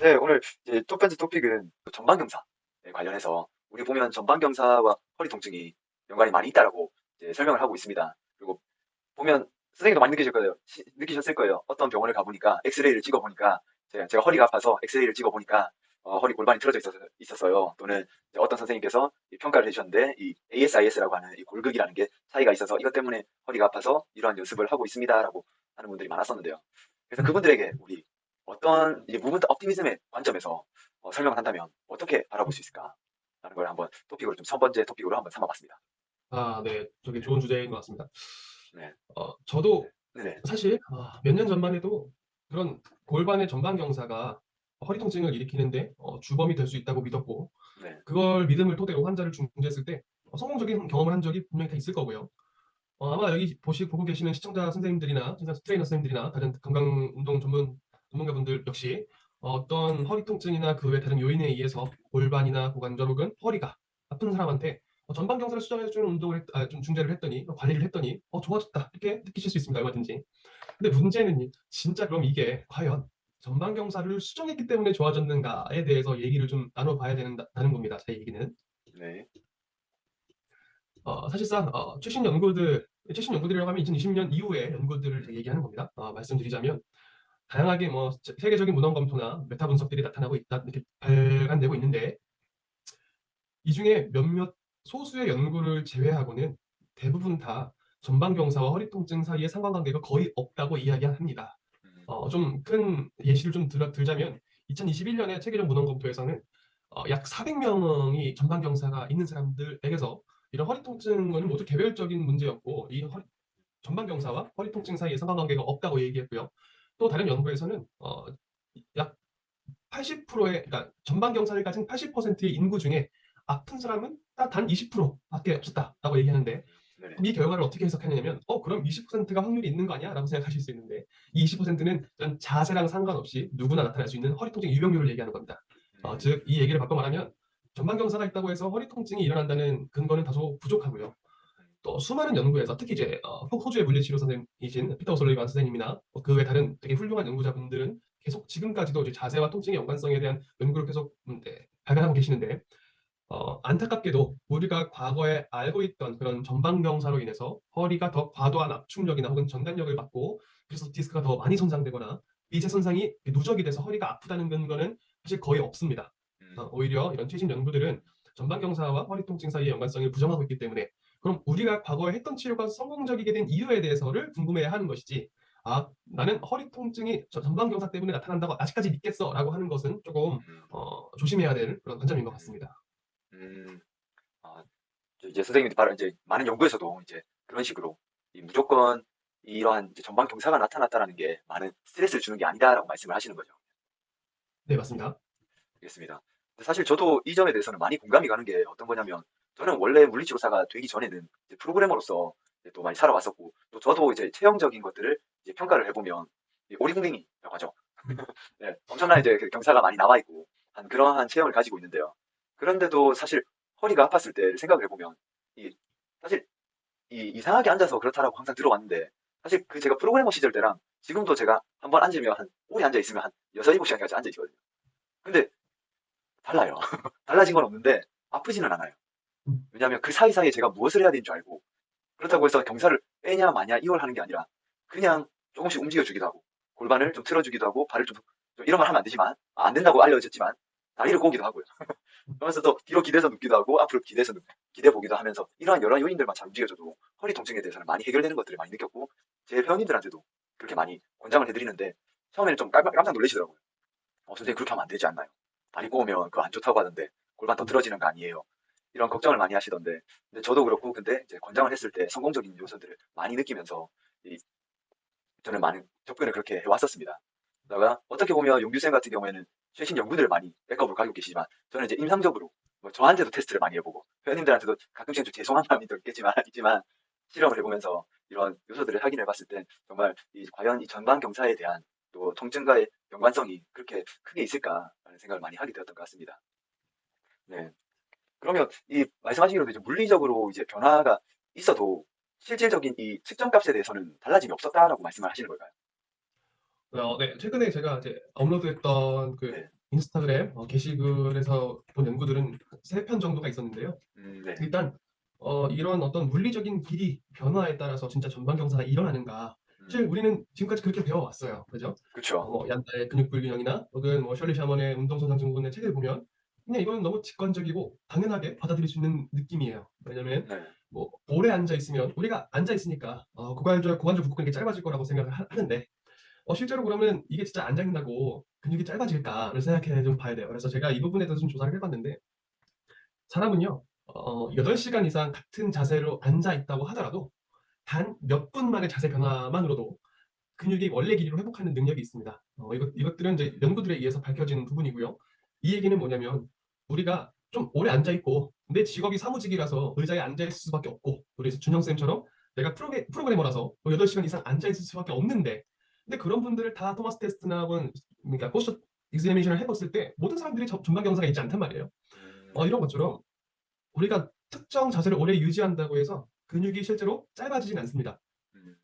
네, 오늘 이제 첫 번째 토픽은 전방경사에 관련해서 우리 보면 전방경사와 허리 통증이 연관이 많이 있다라고 설명을 하고 있습니다. 그리고 보면 선생님도 많이 느끼실 거예요. 시- 느끼셨을 거예요. 어떤 병원을 가보니까 엑스레이를 찍어보니까 제가, 제가 허리가 아파서 엑스레이를 찍어보니까 어, 허리 골반이 틀어져 있었, 어요 또는 어떤 선생님께서 이 평가를 해주셨는데 이 ASIS라고 하는 이 골극이라는 게 차이가 있어서 이것 때문에 허리가 아파서 이러한 연습을 하고 있습니다라고 하는 분들이 많았었는데요. 그래서 그분들에게 우리 어떤 이제 무브먼트 옵티미즘의 관점에서 어, 설명을 한다면 어떻게 바라볼 수 있을까? 라는 걸 한번 토픽으로 좀 첫 번째 토픽으로 한번 삼아봤습니다. 아, 네. 저게 좋은 주제인 것 같습니다. 네. 어, 저도 네네. 사실 아, 몇년 전만 해도 그런 골반의 전방 경사가 허리 통증을 일으키는데 어, 주범이 될 수 있다고 믿었고 네. 그걸 믿음을 토대로 환자를 중재했을 때 어, 성공적인 경험을 한 적이 분명히 다 있을 거고요. 어, 아마 여기 보시, 보고 계시는 시청자 선생님들이나 트레이너 선생님들이나 다른 건강 운동 전문 전문가분들 역시 어떤 허리 통증이나 그 외 다른 요인에 의해서 골반이나 고관절 혹은 허리가 아픈 사람한테 어, 전방 경사를 수정해주는 운동을 했, 아, 좀 중재를 했더니 어, 관리를 했더니 어 좋아졌다 이렇게 느끼실 수 있습니다 얼마든지. 근데 문제는 진짜 그럼 이게 과연 전방 경사를 수정했기 때문에 좋아졌는가에 대해서 얘기를 좀 나눠봐야 된다는 겁니다. 제 얘기는. 네. 어, 사실상 어, 최신 연구들, 최신 연구들이라고 하면 2020년 이후의 연구들을 얘기하는 겁니다. 어, 말씀드리자면 다양하게 뭐 세- 세계적인 문헌 검토나 메타 분석들이 나타나고 있다 이렇게 발간되고 있는데 이 중에 몇몇 소수의 연구를 제외하고는 대부분 다 전방 경사와 허리 통증 사이의 상관관계가 거의 없다고 이야기합니다. 음, 어, 좀 큰 예시를 좀 들, 들자면 2021년에 체계적 문헌 검토에서는 어, 약 400명이 전방 경사가 있는 사람들에게서 이런 허리 통증은 모두 개별적인 문제였고 이 허리, 전방 경사와 허리 통증 사이에 상관관계가 없다고 얘기했고요. 또 다른 연구에서는 어, 약 80%의 그러니까 전방 경사를 가진 80%의 인구 중에 아픈 사람은 딱단 20%밖에 없었다라고 얘기하는데 네네. 이 결과를 어떻게 해석하냐면 어 그럼 20%가 확률이 있는 거 아니야? 라고 생각하실 수 있는데 이 20%는 전 자세랑 상관없이 누구나 나타날 수 있는 허리 통증 유병률을 얘기하는 겁니다. 어, 음, 즉이 얘기를 바꿔 말하면 전방 경사가 있다고 해서 허리 통증이 일어난다는 근거는 다소 부족하고요. 또 수많은 연구에서 특히 이제 어, 호- 호주의 물리치료 선생님이신 피터 오솔리반 선생님이나 뭐 그 외 다른 되게 훌륭한 연구자분들은 계속 지금까지도 이제 자세와 통증의 연관성에 대한 연구를 계속 음, 네, 발간하고 계시는데 어, 안타깝게도 우리가 과거에 알고 있던 그런 전방 경사로 인해서 허리가 더 과도한 압축력이나 혹은 전단력을 받고 그래서 디스크가 더 많이 손상되거나 미세 손상이 누적이 돼서 허리가 아프다는 근거는 사실 거의 없습니다. 음, 어, 오히려 이런 최신 연구들은 전방 경사와 허리 통증 사이의 연관성을 부정하고 있기 때문에 그럼 우리가 과거에 했던 치료가 성공적이게 된 이유에 대해서를 궁금해야 하는 것이지 아 나는 허리 통증이 저- 전방 경사 때문에 나타난다고 아직까지 믿겠어 라고 하는 것은 조금 음, 어, 조심해야 될 그런 관점인 것 같습니다. 음. 아, 저 이제 선생님이 바로 이제 많은 연구에서도 이제 그런 식으로 이 무조건 이러한 전방 경사가 나타났다라는 게 많은 스트레스를 주는 게 아니다라고 말씀을 하시는 거죠. 네 맞습니다. 알겠습니다. 사실 저도 이 점에 대해서는 많이 공감이 가는 게 어떤 거냐면 저는 원래 물리치료사가 되기 전에는 프로그래머로서 또 많이 살아왔었고 또 저도 이제 체형적인 것들을 이제 평가를 해보면 이 오리궁뎅이라고 하죠. 네, 엄청난 이제 그 경사가 많이 나와 있고 한 그러한 체형을 가지고 있는데요. 그런데도 사실 허리가 아팠을 때 생각을 해보면 이 사실 이 이상하게 앉아서 그렇다라고 항상 들어왔는데 사실 그 제가 프로그래머 시절 때랑 지금도 제가 한 번 앉으면 한 오래 앉아 있으면 한 6, 7시간까지 앉아 있거든요. 근데 달라요. 달라진 건 없는데 아프지는 않아요. 음. 왜냐하면 그 사이사이에 제가 무엇을 해야 되는 줄 알고 그렇다고 해서 경사를 빼냐 마냐 이걸 하는 게 아니라 그냥 조금씩 움직여주기도 하고 골반을 좀 틀어주기도 하고 발을 좀, 좀 이런 말 하면 안 되지만 아, 안 된다고 알려졌지만 다리를 꼬기도 하고요. 그러면서 또 뒤로 기대서 눕기도 하고 앞으로 기대서 눕, 기대 보기도 하면서 이러한 여러 요인들만 잘 움직여줘도 허리 통증에 대해서는 많이 해결되는 것들을 많이 느꼈고 제 회원님들한테도 그렇게 많이 권장을 해드리는데 처음에는 좀 깜, 깜짝 놀라시더라고요. 어, 선생님 그렇게 하면 안 되지 않나요? 다리 꼬으면 그거 안 좋다고 하던데 골반 더 틀어지는 거 아니에요? 이런 걱정을 많이 하시던데 근데 저도 그렇고 근데 이제 권장을 했을 때 성공적인 요소들을 많이 느끼면서 이, 저는 많은 접근을 그렇게 해왔었습니다. 그러다가 어떻게 보면 용규쌤 같은 경우에는 최신 연구들을 많이 백업을 가지고 계시지만 저는 이제 임상적으로 뭐 저한테도 테스트를 많이 해보고 회원님들한테도 가끔씩 좀 죄송한 마음이 또 있겠지만 있지만 실험을 해보면서 이런 요소들을 확인해 봤을 땐 정말 이 과연 이 전방 경사에 대한 또 통증과의 연관성이 그렇게 크게 있을까라는 생각을 많이 하게 되었던 것 같습니다. 네. 그러면 이 말씀하시기로도 이제 물리적으로 이제 변화가 있어도 실질적인 이 측정값에 대해서는 달라짐이 없었다라고 말씀을 하시는 걸까요? 어, 네 최근에 제가 이제 업로드했던 그 네. 인스타그램 어, 게시글에서 본 연구들은 세 편 정도가 있었는데요. 음, 네. 일단 어, 이런 어떤 물리적인 길이 변화에 따라서 진짜 전방 경사가 일어나는가? 사실 음, 우리는 지금까지 그렇게 배워왔어요. 그죠? 그쵸. 어, 뭐 얀다의 근육 불균형이나 혹은 뭐 셜리 샤먼의 운동 손상 증후군의 책을 보면 그냥 이거는 너무 직관적이고 당연하게 받아들일 수 있는 느낌이에요. 왜냐면 네. 뭐 오래 앉아 있으면 우리가 앉아 있으니까 어, 고관절 고관절 부근이 게 짧아질 거라고 생각을 하, 는데 어, 실제로 그러면 이게 진짜 앉아 있다고 근육이 짧아질까를 생각해 좀 봐야 돼요. 그래서 제가 이 부분에 대해서 좀 조사를 해봤는데 사람은요 어, 8시간 이상 같은 자세로 앉아 있다고 하더라도 단 몇 분 만의 자세 변화만으로도 근육이 원래 길이로 회복하는 능력이 있습니다. 어, 이것, 이것들은 이제 연구들에 의해서 밝혀지는 부분이고요. 이 얘기는 뭐냐면 우리가 좀 오래 앉아 있고 내 직업이 사무직이라서 의자에 앉아 있을 수밖에 없고 우리 준영 쌤처럼 내가 프로게, 프로그래머라서 8시간 이상 앉아 있을 수밖에 없는데 근데 그런 분들을 다 토마스 테스트나 혹은 그러니까 포스트 익스미네이션을 해봤을 때 모든 사람들이 저- 전방 경사가 있지 않단 말이에요. 음, 어, 이런 것처럼 우리가 특정 자세를 오래 유지한다고 해서 근육이 실제로 짧아지진 않습니다. 음,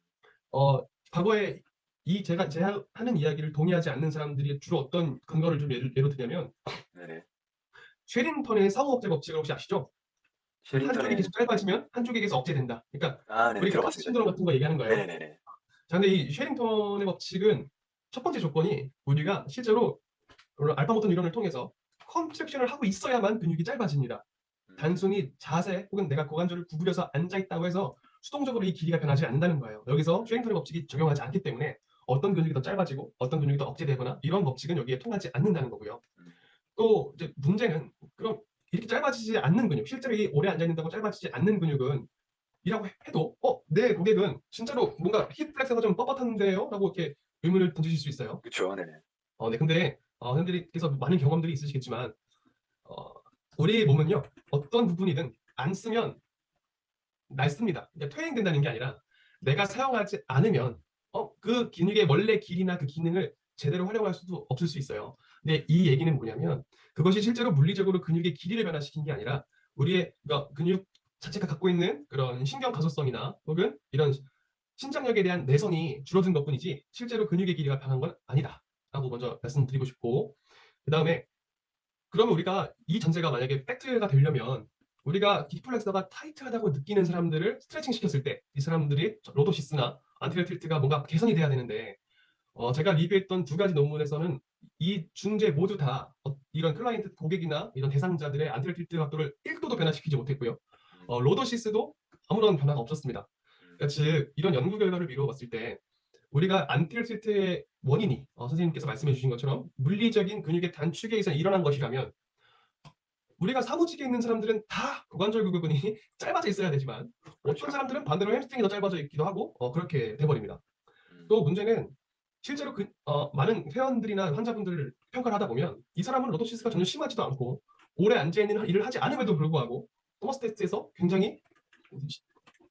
어, 과거에 이 제가 제가 하는 이야기를 동의하지 않는 사람들이 주로 어떤 근거를 좀 예를, 예로 들냐면 네네. 쉐링턴의 상호억제 법칙을 혹시 아시죠? 한쪽이 쉐링턴의 계속 짧아지면 한쪽이 계속 억제된다. 그러니까 아, 네, 우리가 들어봤습니다. 신드롬 같은 거 얘기하는 거예요. 네네네. 자, 근데 이 쉐링턴의 법칙은 첫 번째 조건이 우리가 실제로 알파 모터 이론을 통해서 컨트랙션을 하고 있어야만 근육이 짧아집니다. 음, 단순히 자세 혹은 내가 고관절을 구부려서 앉아 있다고 해서 수동적으로 이 길이가 변하지 않는다는 거예요. 여기서 쉐링턴의 법칙이 적용하지 않기 때문에 어떤 근육이 더 짧아지고 어떤 근육이 더 억제되거나 이런 법칙은 여기에 통하지 않는다는 거고요. 음. 또 이제 문제는 그럼 이렇게 짧아지지 않는 근육, 실제로 이 오래 앉아 있는다고 짧아지지 않는 근육은 이라고 해도 어, 내 고객은 진짜로 뭔가 힙 플렉스가 좀 뻣뻣한데요? 라고 이렇게 의문을 던지실 수 있어요. 그쵸. 네네. 어, 네, 근데 어, 선생님들께서 많은 경험들이 있으시겠지만 어, 우리 몸은요 어떤 부분이든 안 쓰면 낡습니다. 그러니까 퇴행된다는 게 아니라 내가 사용하지 않으면 어, 그 근육의 원래 길이나 그 기능을 제대로 활용할 수도 없을 수 있어요. 근데 이 얘기는 뭐냐면 그것이 실제로 물리적으로 근육의 길이를 변화시킨 게 아니라 우리의 그러니까 근육 자체가 갖고 있는 그런 신경 가소성이나 혹은 이런 신장력에 대한 내성이 줄어든 것뿐이지 실제로 근육의 길이가 변한 건 아니다라고 먼저 말씀드리고 싶고 그 다음에 그러면 우리가 이 전제가 만약에 팩트가 되려면 우리가 힙플렉스가 타이트하다고 느끼는 사람들을 스트레칭 시켰을 때 이 사람들이 로도시스나 안테리어 틸트가 뭔가 개선이 돼야 되는데 어, 제가 리뷰했던 두 가지 논문에서는 이 중재 모두 다 어, 이런 클라이언트 고객이나 이런 대상자들의 안테리어 틸트 각도를 1도도 변화시키지 못했고요. 어, 로도시스도 아무런 변화가 없었습니다. 그러니까 즉 이런 연구 결과를 미루어 봤을 때 우리가 안테리어 틸트의 원인이 어, 선생님께서 말씀해 주신 것처럼 물리적인 근육의 단축에 의해서 일어난 것이라면 우리가 사무직에 있는 사람들은 다 고관절 부분이 짧아져 있어야 되지만. 어떤 사람들은 반대로 햄스트링이 더 짧아져 있기도 하고 어, 그렇게 돼버립니다. 음, 또 문제는 실제로 그, 어, 많은 회원들이나 환자분들을 평가를 하다 보면 이 사람은 로도시스가 전혀 심하지도 않고 오래 앉아 있는 일을 하지 않음에도 불구하고 토마스 테스트에서 굉장히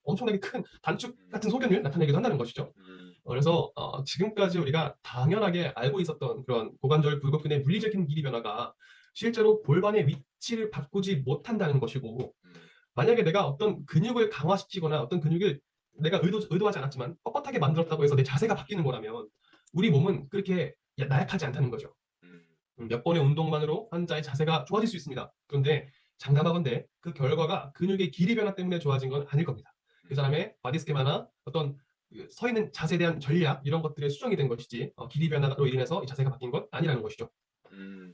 엄청나게 큰 단축 같은 소견을 나타내기도 한다는 것이죠. 음, 어, 그래서 어, 지금까지 우리가 당연하게 알고 있었던 그런 고관절 굴곡근의 물리적인 길이 변화가 실제로 골반의 위치를 바꾸지 못한다는 것이고 음, 만약에 내가 어떤 근육을 강화시키거나 어떤 근육을 내가 의도, 의도하지 않았지만 뻣뻣하게 만들었다고 해서 내 자세가 바뀌는 거라면 우리 몸은 그렇게 야- 나약하지 않다는 거죠. 음, 음, 몇 번의 운동만으로 환자의 자세가 좋아질 수 있습니다. 그런데 장담하건대 그 결과가 근육의 길이 변화 때문에 좋아진 건 아닐 겁니다. 그 사람의 바디 스케마나 어떤 그서 있는 자세에 대한 전략 이런 것들에 수정이 된 것이지 어, 길이 변화로 인해서 이 자세가 바뀐 건 아니라는 것이죠. 음.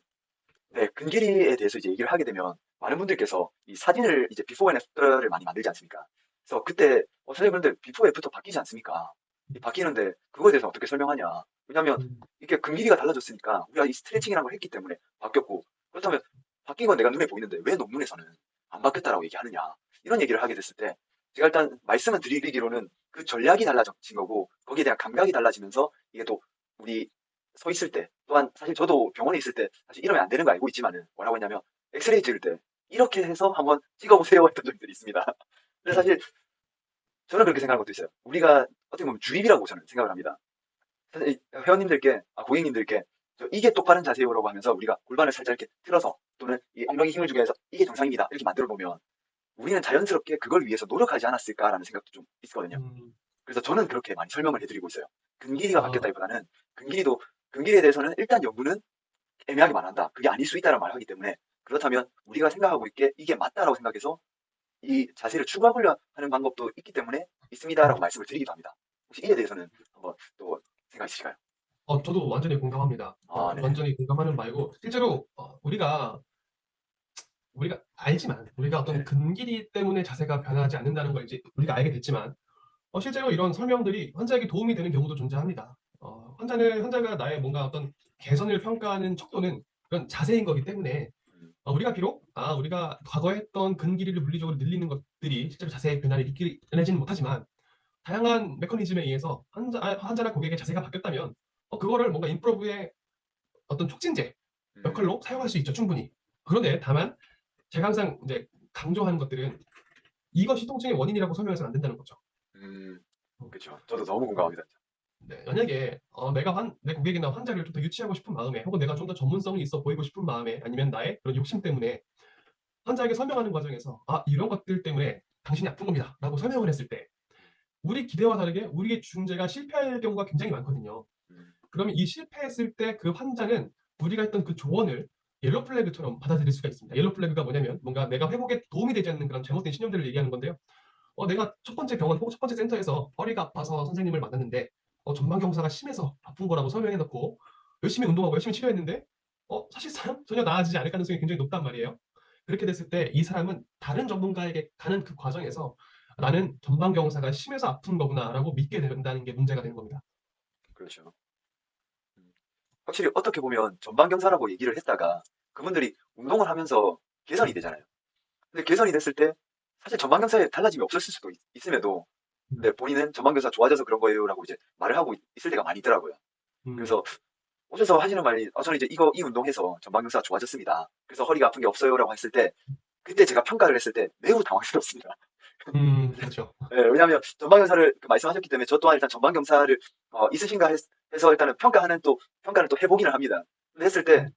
네, 근길이에 대해서 이제 얘기를 하게 되면 많은 분들께서 이 사진을 이제 비포 앤 애프터를 많이 만들지 않습니까? 그래서 그때 어, 선생님 그런데 비포 애프터 바뀌지 않습니까? 이 바뀌는데 그거에 대해서 어떻게 설명하냐? 왜냐하면 음, 이게 근길이가 달라졌으니까 우리가 이 스트레칭이라는 걸 했기 때문에 바뀌었고 그렇다면 바뀐 건 내가 눈에 보이는데 왜 논문에서는 안 바뀌었다라고 얘기하느냐? 이런 얘기를 하게 됐을 때 제가 일단 말씀을 드리기로는 그 전략이 달라진 거고 거기에 대한 감각이 달라지면서 이게 또 우리 서 있을 때 또한 사실 저도 병원에 있을 때 사실 이러면 안 되는 거 알고 있지만은 뭐라고 했냐면 엑스레이 찍을 때 이렇게 해서 한번 찍어보세요 했던 적들이 있습니다. 근데 사실 저는 그렇게 생각하는 것도 있어요. 우리가 어떻게 보면 주입이라고 저는 생각을 합니다. 회원님들께, 아, 고객님들께 저 이게 똑바른 자세요라고 하면서 우리가 골반을 살짝 이렇게 틀어서 또는 이 엉덩이 힘을 주기 위해서 이게 정상입니다. 이렇게 만들어 보면 우리는 자연스럽게 그걸 위해서 노력하지 않았을까라는 생각도 좀 있거든요. 음, 그래서 저는 그렇게 많이 설명을 해드리고 있어요. 근길이가 아. 바뀌었다기보다는 근길이도 근길이에 대해서는 일단 연구는 애매하게 말한다. 그게 아닐 수 있다는 말을 하기 때문에 그렇다면 우리가 생각하고 있게 이게 맞다라고 생각해서 이 자세를 추가하려 하는 방법도 있기 때문에 있습니다라고 말씀을 드리기도 합니다. 혹시 이에 대해서는 한번 또 생각 있으실까요? 어, 저도 완전히 공감합니다. 어, 아, 네. 완전히 공감하는 바이고 실제로 어, 우리가 우리가 알지만 우리가 어떤 네. 근길이 때문에 자세가 변하지 않는다는 걸 이제 우리가 알게 됐지만 어, 실제로 이런 설명들이 환자에게 도움이 되는 경우도 존재합니다. 어, 환자는 환자가 나의 뭔가 어떤 개선을 평가하는 척도는 그런 자세인 거기 때문에 우리가 비록 아 우리가 과거에 했던 근 길이를 물리적으로 늘리는 것들이 실제로 자세의 변화를 이끌어내지는 못하지만 다양한 메커니즘에 의해서 환자, 아, 환자나 고객의 자세가 바뀌었다면 어, 그거를 뭔가 인프로브의 어떤 촉진제 음, 역할로 사용할 수 있죠 충분히. 그런데 다만 제가 항상 이제 강조하는 것들은 이것이 통증의 원인이라고 설명해서는 안 된다는 거죠. 음, 그렇죠. 저도 너무 공감합니다. 네, 만약에 어, 내가 환, 내 고객이나 환자를 좀 더 유치하고 싶은 마음에 혹은 내가 좀 더 전문성이 있어 보이고 싶은 마음에 아니면 나의 그런 욕심 때문에 환자에게 설명하는 과정에서 아 이런 것들 때문에 당신이 아픈 겁니다 라고 설명을 했을 때 우리 기대와 다르게 우리의 중재가 실패할 경우가 굉장히 많거든요. 음, 그러면 이 실패했을 때 그 환자는 우리가 했던 그 조언을 옐로 플래그처럼 받아들일 수가 있습니다. 옐로 플래그가 뭐냐면 뭔가 내가 회복에 도움이 되지 않는 그런 잘못된 신념들을 얘기하는 건데요. 어, 내가 첫 번째 병원 혹은 첫 번째 센터에서 허리가 아파서 선생님을 만났는데 어, 전방경사가 심해서 아픈 거라고 설명해놓고 열심히 운동하고 열심히 치료했는데 어, 사실상 전혀 나아지지 않을 가능성이 굉장히 높단 말이에요. 그렇게 됐을 때 이 사람은 다른 전문가에게 가는 그 과정에서 나는 전방경사가 심해서 아픈 거구나라고 믿게 된다는 게 문제가 되는 겁니다. 그렇죠. 음, 확실히 어떻게 보면 전방경사라고 얘기를 했다가 그분들이 운동을 하면서 개선이 되잖아요. 근데 개선이 됐을 때 사실 전방경사에 달라짐이 없었을 수도 있, 음에도 근데 본인은 전방경사 좋아져서 그런 거예요라고 이제 말을 하고 있- 있을 때가 많이 있더라고요. 음, 그래서 오셔서 하시는 말이 어, 저는 이제 이거 이 운동해서 전방경사가 좋아졌습니다. 그래서 허리가 아픈 게 없어요라고 했을 때 그때 제가 평가를 했을 때 매우 당황스럽습니다. 음, 그렇죠. 예, 왜냐하면 전방경사를 그 말씀하셨기 때문에 저 또한 일단 전방경사를 어, 있으신가 했- 해서 일단은 평가하는 또 평가를 또 해보기는 합니다. 근데 했을 때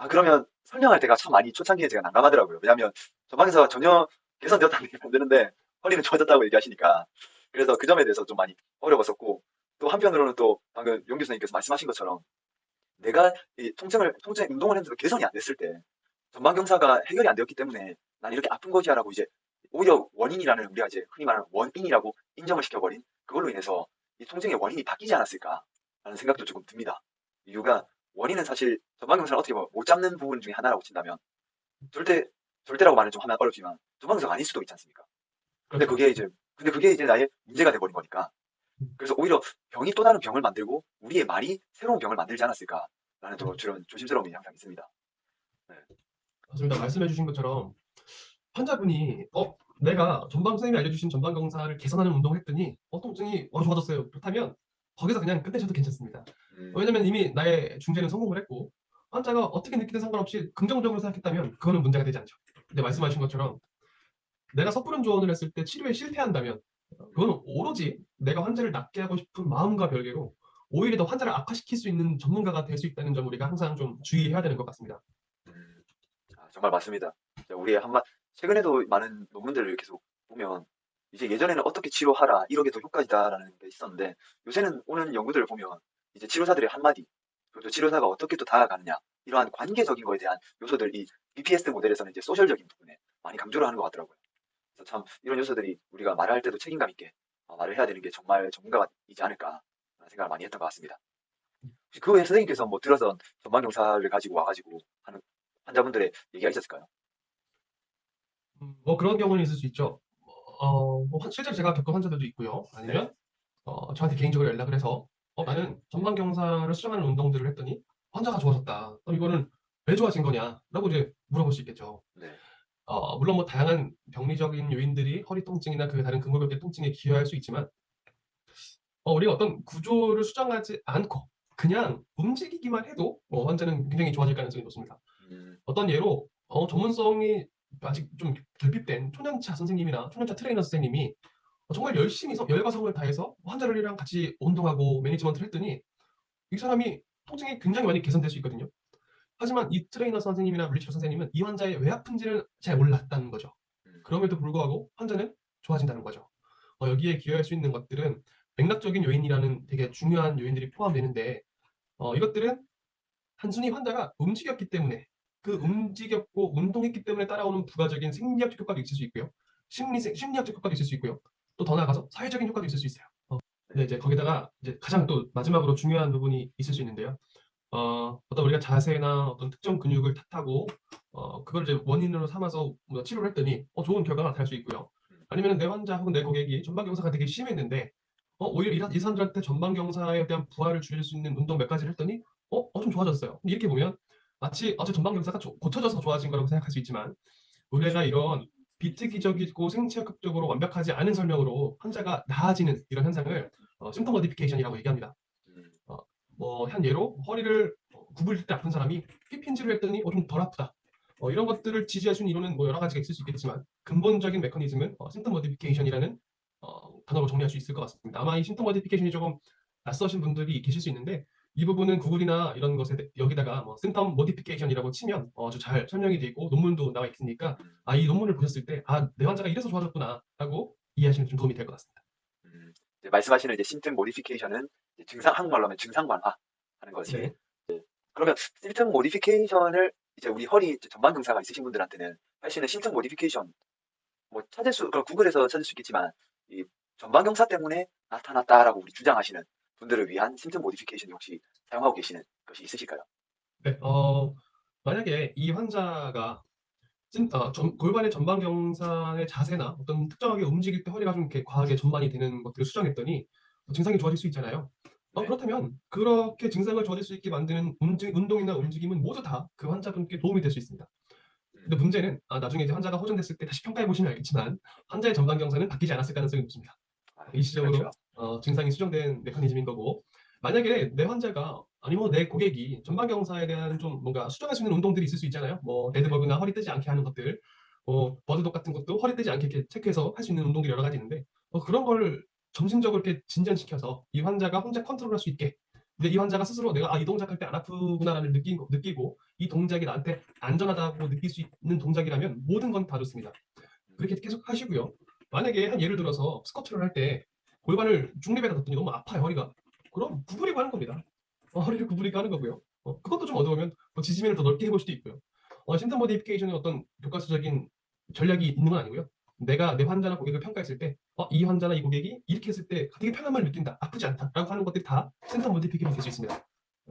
아 그러면 설명할 때가 참 많이 초창기에 제가 난감하더라고요. 왜냐하면 전방경사가 전혀 개선되었다는 얘기를 안 되는데 허리는 좋아졌다고 얘기하시니까 그래서 그 점에 대해서 좀 많이 어려웠었고 또 한편으로는 또 방금 용 교수님께서 말씀하신 것처럼 내가 이 통증을 통증 운동을 했는데도 개선이 안 됐을 때 전방경사가 해결이 안 되었기 때문에 난 이렇게 아픈 것이야라고 이제 오히려 원인이라는 우리가 이제 흔히 말하는 원인이라고 인정을 시켜버린 그걸로 인해서 이 통증의 원인이 바뀌지 않았을까라는 생각도 조금 듭니다. 이유가 원인은 사실 전방경사를 어떻게 보면 못 잡는 부분 중에 하나라고 친다면 절대 절대라고 말을 좀 하면 어렵지만 전방경사가 아닐 수도 있지 않습니까? 근데. 그게 이제 근데 그게 이제 나의 문제가 돼버린 거니까 그래서 오히려 병이 또 다른 병을 만들고 우리의 말이 새로운 병을 만들지 않았을까라는 또 그런 조심스러움이 항상 있습니다. 맞습니다. 말씀해주신 것처럼 환자분이 어 내가 전방 선생님이 알려주신 전방 경사를 개선하는 운동을 했더니 어 통증이 어, 좋아졌어요. 그렇다면 거기서 그냥 끝내셔도 괜찮습니다. 음, 왜냐면 이미 나의 중재는 성공을 했고 환자가 어떻게 느끼든 상관없이 긍정적으로 생각했다면 그거는 문제가 되지 않죠. 근데 말씀하신 것처럼 내가 섣부른 조언을 했을 때 치료에 실패한다면 그거는 오로지 내가 환자를 낫게 하고 싶은 마음과 별개로 오히려 더 환자를 악화시킬 수 있는 전문가가 될 수 있다는 점 우리가 항상 좀 주의해야 되는 것 같습니다. 정말 맞습니다. 우리의 한마 최근에도 많은 논문들을 계속 보면 이제 예전에는 어떻게 치료하라 이렇게 더 효과이다라는 게 있었는데 요새는 오는 연구들을 보면 이제 치료사들의 한마디 그리고 또 치료사가 어떻게 또 다가가느냐 이러한 관계적인 거에 대한 요소들 이 BPS 모델에서는 이제 소셜적인 부분에 많이 강조를 하는 것 같더라고요. 참 이런 요소들이 우리가 말을 할 때도 책임감 있게 어, 말을 해야 되는 게 정말 전문가이지 않을까 생각을 많이 했던 것 같습니다. 혹시 그 외에 선생님께서 뭐 들어서 전방경사를 가지고 와가지고 하는 환자분들의 얘기가 있었을까요? 음, 뭐 그런 경우는 있을 수 있죠. 어, 뭐 환- 실제로 제가 겪은 환자들도 있고요. 아니면 어, 저한테 개인적으로 연락을 해서 어, 나는 전방경사를 수정하는 운동들을 했더니 환자가 좋아졌다. 그럼 이거는 왜 좋아진 거냐 라고 이제 물어볼 수 있겠죠. 네. 어, 물론 뭐 다양한 병리적인 요인들이 허리 통증이나 그 다른 근골격계 통증에 기여할 수 있지만 어, 우리가 어떤 구조를 수정하지 않고 그냥 움직이기만 해도 어, 환자는 굉장히 좋아질 가능성이 높습니다. 음, 어떤 예로 어, 전문성이 아직 좀 결핍된 초년차 선생님이나 초년차 트레이너 선생님이 어, 정말 열심히 서- 열과 성을 다해서 환자들이랑 같이 운동하고 매니지먼트를 했더니 이 사람이 통증이 굉장히 많이 개선될 수 있거든요. 하지만 이 트레이너 선생님이나 물리치료 선생님은 이 환자의 왜 아픈지를 잘 몰랐다는 거죠. 음, 그럼에도 불구하고 환자는 좋아진다는 거죠. 어, 여기에 기여할 수 있는 것들은 맥락적인 요인이라는 되게 중요한 요인들이 포함되는데 어, 이것들은 단순히 환자가 움직였기 때문에 그 움직였고 운동했기 때문에 따라오는 부가적인 생리학적 효과도 있을 수 있고요. 심리 심리학적 효과도 있을 수 있고요. 또 더 나아가서 사회적인 효과도 있을 수 있어요. 어, 근데 이제 거기다가 이제 가장 또 마지막으로 중요한 부분이 있을 수 있는데요. 어, 어떤 우리가 자세나 어떤 특정 근육을 탓하고 어, 그걸 이제 원인으로 삼아서 뭐 치료를 했더니 어, 좋은 결과가 나타날 수 있고요. 아니면 내 환자 혹은 내 고객이 전방경사가 되게 심했는데 어, 오히려 이, 사- 이 사람들한테 전방경사에 대한 부하를 줄일 수 있는 운동 몇 가지를 했더니 어, 어, 좀 좋아졌어요. 이렇게 보면 마치 어제 전방경사가 조- 고쳐져서 좋아진 거라고 생각할 수 있지만 우리가 이런 비특이적이고 생체학적으로 완벽하지 않은 설명으로 환자가 나아지는 이런 현상을 어, 심터 모디피케이션이라고 얘기합니다. 음, 뭐한 예로 허리를 구부릴 때 아픈 사람이 힙힌지를 했더니 어, 좀 덜 아프다. 어, 이런 것들을 지지할 수 있는 이론은 뭐 여러 가지가 있을 수 있겠지만 근본적인 메커니즘은 어, 심터 모디피케이션이라는 어, 단어로 정리할 수 있을 것 같습니다. 아마 이 심터 모디피케이션이 조금 낯서신 분들이 계실 수 있는데 이 부분은 구글이나 이런 것에 대- 여기다가 뭐 심텀 모디피케이션이라고 치면 어, 아주 잘 설명이 되어 있고 논문도 나와 있으니까 아 이 논문을 보셨을 때 아 내 환자가 이래서 좋아졌구나 라고 이해하시면 좀 도움이 될 것 같습니다. 음, 이제 말씀하시는 심튼 모디피케이션은 증상 한국말로 하면 증상관화 하는 것이 네. 그러면 심튼 모디피케이션을 이제 우리 허리 전방 증상가 있으신 분들한테는 할 수 있는 심튼 모디피케이션 뭐 찾을 수 그럼 구글에서 찾을 수 있겠지만 이 전방 경사 때문에 나타났다라고 우리 주장하시는 분들을 위한 심튼 모디피케이션이 혹시 사용하고 계시는 것이 있으실까요? 네, 어, 만약에 이 환자가 찐, 어, 전- 골반의 전방 경사의 자세나 어떤 특정하게 움직일 때 허리가 좀 이렇게 과하게 전반이 되는 것들을 수정했더니 증상이 좋아질 수 있잖아요. 어, 네. 그렇다면 그렇게 증상을 좋아질 수 있게 만드는 움직, 운동이나 움직임은 모두 다 그 환자분께 도움이 될 수 있습니다. 근데 문제는 아, 나중에 이제 환자가 호전됐을 때 다시 평가해 보시면 알겠지만 환자의 전방 경사는 바뀌지 않았을 가능성이 높습니다. 아, 일시적으로 그렇죠. 어, 증상이 수정된 메커니즘인 거고 만약에 내 환자가 아니면 내 고객이 전방경사에 대한 좀 뭔가 수정할 수 있는 운동들이 있을 수 있잖아요. 뭐 데드버그나 허리 뜨지 않게 하는 것들, 뭐 버드독 같은 것도 허리 뜨지 않게 체크해서 할 수 있는 운동들이 여러 가지 있는데 어, 그런 걸 점진적으로 이렇게 진전시켜서 이 환자가 혼자 컨트롤할 수 있게. 근데 이 환자가 스스로 내가 아, 이 동작 할 때 안 아프구나라는 느끼고, 느끼고 이 동작이 나한테 안전하다고 느낄 수 있는 동작이라면 모든 건 다 좋습니다. 그렇게 계속 하시고요. 만약에 한 예를 들어서 스쿼트를 할 때 골반을 중립에다 뒀더니 너무 아파요 허리가. 그럼 구부리고 하는 겁니다. 어, 허리를 구부리고 하는 거고요. 어, 그것도 좀 어려우면 뭐 지지면을 더 넓게 해볼 수도 있고요. 어, 심턴 모디피케이션의 어떤 교과서적인 전략이 있는 건 아니고요. 내가 내 환자나 고객을 평가했을 때, 어, 이 환자나 이 고객이 이렇게 했을 때 되게 편함을 느낀다, 아프지 않다라고 하는 것들이 다 심턴 모디피케이션이 될 수 있습니다.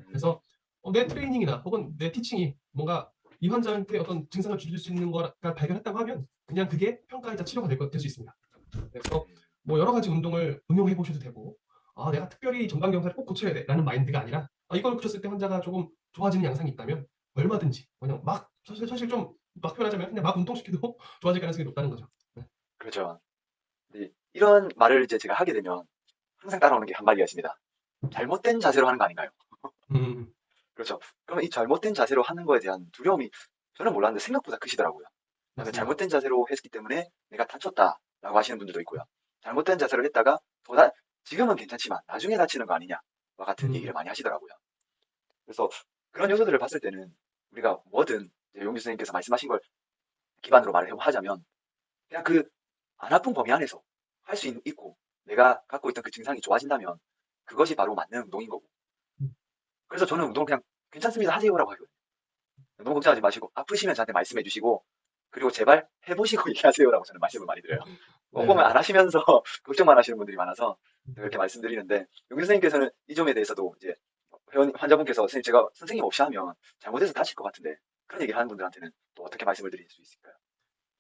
그래서 어, 내 트레이닝이나 혹은 내 티칭이 뭔가 이 환자한테 어떤 증상을 줄일 수 있는 거가 발견했다고 하면 그냥 그게 평가이자 치료가 될 수 있습니다. 그래서 뭐 여러 가지 운동을 응용해 보셔도 되고 아 내가 특별히 전방 경사를 꼭 고쳐야 돼라는 마인드가 아니라 아, 이걸 고쳤을 때 환자가 조금 좋아지는 양상이 있다면 얼마든지 그냥 막 사실 사실 좀 막 표현하자면 그냥 막 운동시켜도 좋아질 가능성이 높다는 거죠. 그렇죠. 근데 이런 말을 이제 제가 하게 되면 항상 따라오는 게 한마디가 있습니다. 잘못된 자세로 하는 거 아닌가요? 음, 그렇죠. 그러면 이 잘못된 자세로 하는 거에 대한 두려움이 저는 몰랐는데 생각보다 크시더라고요. 맞습니다. 잘못된 자세로 했기 때문에 내가 다쳤다라고 하시는 분들도 있고요. 잘못된 자세로 했다가 보다 지금은 괜찮지만 나중에 다치는 거 아니냐와 같은 음. 얘기를 많이 하시더라고요. 그래서 그런 요소들을 봤을 때는 우리가 뭐든 용규 선생님께서 말씀하신 걸 기반으로 말을 하자면 그냥 그 안 아픈 범위 안에서 할 수 있고 내가 갖고 있던 그 증상이 좋아진다면 그것이 바로 맞는 운동인 거고. 음. 그래서 저는 운동을 그냥 괜찮습니다 하세요라고 하거든요. 너무 걱정하지 마시고 아프시면 저한테 말씀해 주시고 그리고 제발 해보시고 얘기하세요라고 저는 말씀을 많이 드려요. 뭐 네. 안 하시면서 걱정만 하시는 분들이 많아서 그렇게 말씀드리는데 용규 선생님께서는 이 점에 대해서도 이제 회원 환자분께서 선생님 제가 선생님 없이 하면 잘못해서 다칠 것 같은데 그런 얘기를 하는 분들한테는 또 어떻게 말씀을 드릴 수 있을까요?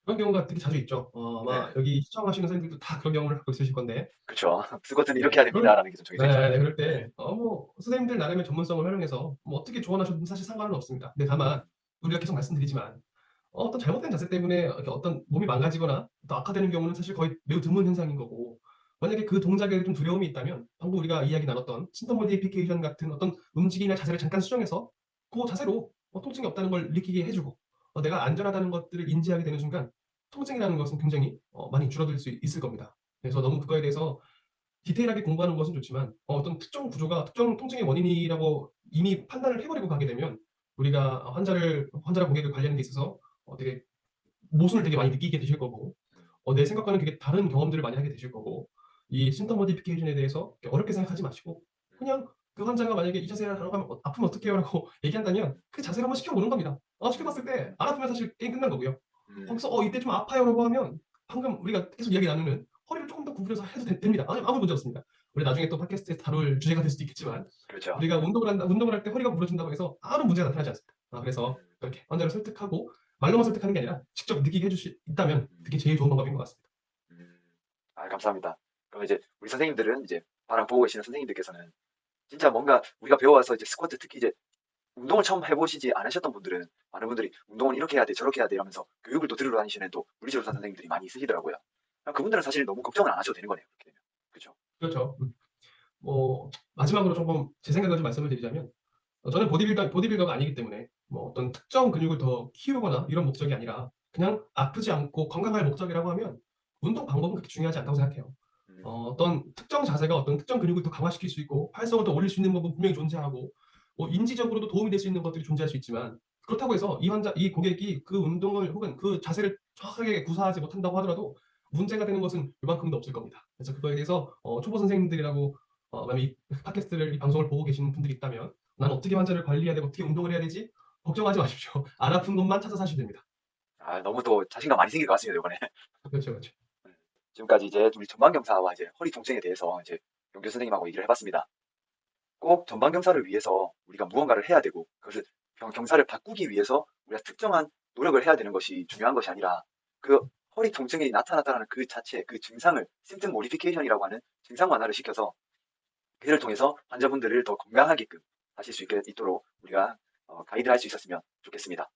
그런 경우가 되게 자주 있죠. 어, 아마 네. 여기 시청하시는 선생님들도 다 그런 경험을 갖고 있으실 건데 그렇죠. 스쿼트는 이렇게 해야 됩니다라는 게 좀 정해져 네, 있잖아요. 네, 그럴 때, 어, 뭐, 선생님들 나름의 전문성을 활용해서 뭐 어떻게 조언하셔도 사실 상관은 없습니다. 근데 다만, 우리가 계속 말씀드리지만, 어, 어떤 잘못된 자세 때문에 이렇게 어떤 몸이 망가지거나 또 악화되는 경우는 사실 거의 매우 드문 현상인 거고, 만약에 그 동작에 좀 두려움이 있다면, 방금 우리가 이야기 나눴던 신터 모디피케이션 같은 어떤 움직임이나 자세를 잠깐 수정해서, 그 자세로 어, 통증이 없다는 걸 느끼게 해주고, 어, 내가 안전하다는 것들을 인지하게 되는 순간, 통증이라는 것은 굉장히 어, 많이 줄어들 수 있을 겁니다. 그래서 너무 그거에 대해서 디테일하게 공부하는 것은 좋지만 어, 떤 특정 구조가 특정 통증의 원인이라고 이미 판단을 해버리고 가게 되면 우리가 환자를 환자랑 고객을 관리하는 데 있어서 어, 되게 모순을 되게 많이 느끼게 되실 거고 어, 내 생각과는 되게 다른 경험들을 많이 하게 되실 거고 이 심터 모디피케이션에 대해서 어렵게 생각하지 마시고 그냥 그 환자가 만약에 이 자세를 하러 가면 어, 아프면 어떡해요 라고 얘기한다면 그 자세를 한번 시켜보는 겁니다. 어, 시켜봤을 때 안 아프면 사실 게임 끝난 거고요. 음, 거기서 어 이때 좀 아파요라고 하면 방금 우리가 계속 이야기 나누는 허리를 조금 더 구부려서 해도 되- 됩니다. 아무, 아무 문제 없습니다. 우리 나중에 또 팟캐스트에 다룰 주제가 될 수도 있겠지만 그렇죠. 우리가 운동을 한다 운동을 할 때 허리가 구부러진다고 해서 아무 문제가 나타나지 않습니다. 아, 그래서 그렇게 환자를 설득하고 말로만 설득하는 게 아니라 직접 느끼게 해줄 수 있다면 그게 제일 좋은 방법인 것 같습니다. 음, 아, 감사합니다. 그럼 이제 우리 선생님들은 이제 바람 보고 계시는 선생님들께서는 진짜 뭔가 우리가 배워와서 이제 스쿼트 특히 이제 운동을 처음 해보시지 않으셨던 분들은 많은 분들이 운동을 이렇게 해야 돼 저렇게 해야 돼 이러면서 교육을 또 들으러 다니시는 또 물리치료사 선생님들이 많이 있으시더라고요. 그분들은 사실 너무 걱정을 안 하셔도 되는 거네요. 그렇게 되면. 그렇죠. 그렇죠. 음. 뭐 마지막으로 조금 제 생각을 좀 말씀을 드리자면 어, 저는 보디빌더 보디빌더가 아니기 때문에 뭐 어떤 특정 근육을 더 키우거나 이런 목적이 아니라 그냥 아프지 않고 건강할 목적이라고 하면 운동 방법은 그렇게 중요하지 않다고 생각해요. 음, 어, 어떤 특정 자세가 어떤 특정 근육을 더 강화시킬 수 있고 활성을 더 올릴 수 있는 부분 분명히 존재하고 뭐 인지적으로도 도움이 될 수 있는 것들이 존재할 수 있지만 그렇다고 해서 이 환자 이 고객이 그 운동을 혹은 그 자세를 정확하게 구사하지 못한다고 하더라도 문제가 되는 것은 이만큼도 없을 겁니다. 그래서 그거에 대해서 어, 초보 선생님들이라고 어, 만약 이 팟캐스트를 이 방송을 보고 계시는 분들이 있다면 난 어떻게 환자를 관리해야 되고 어떻게 운동을 해야 되지 걱정하지 마십시오. 안 아픈 것만 찾아서 하시면 됩니다. 아, 너무 또 자신감 많이 생길 것 같습니다, 이번에. 그렇죠, 그렇죠. 지금까지 이제 우리 전방경사와 이제 허리 통증에 대해서 이제 용규 선생님하고 얘기를 해봤습니다. 꼭 전방경사를 위해서 우리가 무언가를 해야 되고 그것을 경- 경사를 바꾸기 위해서 우리가 특정한 노력을 해야 되는 것이 중요한 것이 아니라 그 허리 통증이 나타났다는 그 자체, 그 증상을 심튼 모디피케이션이라고 하는 증상 완화를 시켜서 그를 통해서 환자분들을 더 건강하게끔 하실 수 있도록 우리가 어, 가이드할 수 있었으면 좋겠습니다.